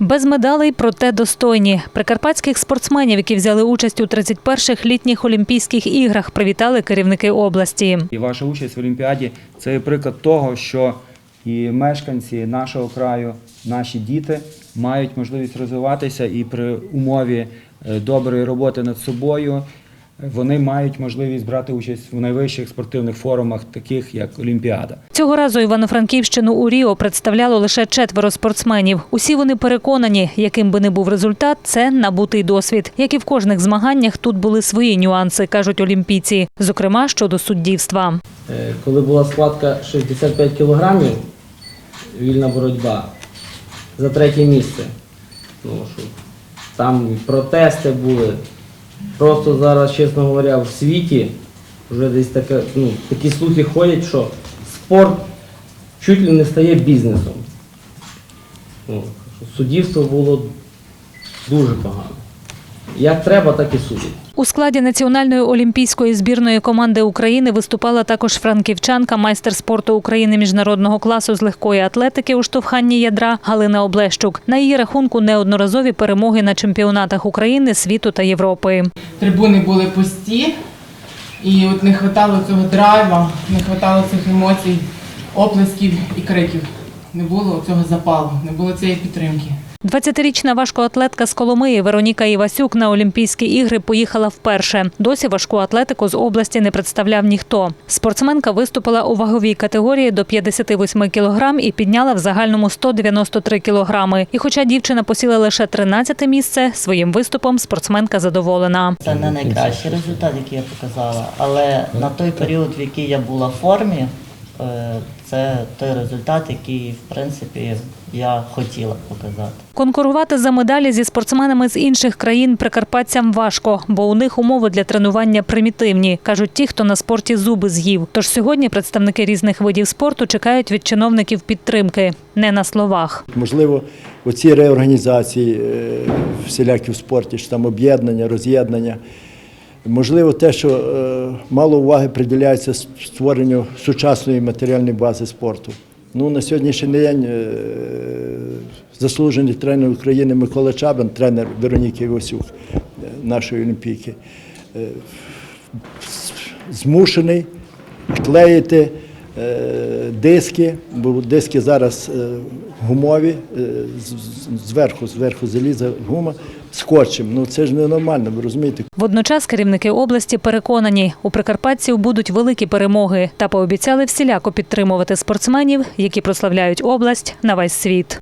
Без медалей, проте достойні. Прикарпатських спортсменів, які взяли участь у 31-х літніх Олімпійських іграх, привітали керівники області. І ваша участь в Олімпіаді це приклад того, що і мешканці нашого краю, наші діти мають можливість розвиватися і при умові е, доброї роботи над собою. Вони мають можливість брати участь в найвищих спортивних форумах, таких як Олімпіада. Цього разу Івано-Франківщину у Ріо представляло лише четверо спортсменів. Усі вони переконані, яким би не був результат, це набутий досвід. Як і в кожних змаганнях, тут були свої нюанси, кажуть олімпійці, зокрема щодо суддівства. Е, Коли була складка 65 кілограмів, вільна боротьба за третє місце. Ну, що там протести були. Просто зараз, чесно говоря, в світі вже десь таке, ну, такі слухи ходять, що спорт чуть ли не стає бізнесом. Ну, суддівство було дуже погано. Як треба, так і судять. У складі національної олімпійської збірної команди України виступала також франківчанка, майстер спорту України міжнародного класу з легкої атлетики у штовханні ядра Галина Облещук. На її рахунку неодноразові перемоги на чемпіонатах України, світу та Європи. трибуни були пусті, і от не вистачало цього драйва, не вистачало цих емоцій, оплесків і криків. Не було цього запалу, не було цієї підтримки. 20-річна важкоатлетка з Коломиї Вероніка Івасюк на Олімпійські ігри поїхала вперше. Досі важку атлетику з області не представляв ніхто. Спортсменка виступила у ваговій категорії до 58 кілограм і підняла в загальному 193 кілограми. І хоча дівчина посіла лише 13 місце, своїм виступом спортсменка задоволена. Це не найкращий результат, який я показала, але на той період, в який я була в формі, це той результат, який, в принципі, я хотіла показати. Конкурувати за медалі зі спортсменами з інших країн прикарпатцям важко, бо у них умови для тренування примітивні, кажуть ті, хто на спорті зуби з'їв. Тож сьогодні представники різних видів спорту чекають від чиновників підтримки, не на словах. Можливо, оці реорганізації е, всілякі в спорті, що там об'єднання, роз'єднання. Можливо, те, що е, мало уваги приділяється створенню сучасної матеріальної бази спорту. Ну, на сьогоднішній день е, заслужений тренер України Микола Чабан, тренер Вероніки Івасюк, е, нашої олімпійки, змушений клеїти диски, бо диски зараз е, гумові, е, зверху, зверху заліза гума, скотчем. Ну це ж ненормально, ви розумієте. Водночас керівники області переконані, у прикарпатців будуть великі перемоги та пообіцяли всіляко підтримувати спортсменів, які прославляють область на весь світ.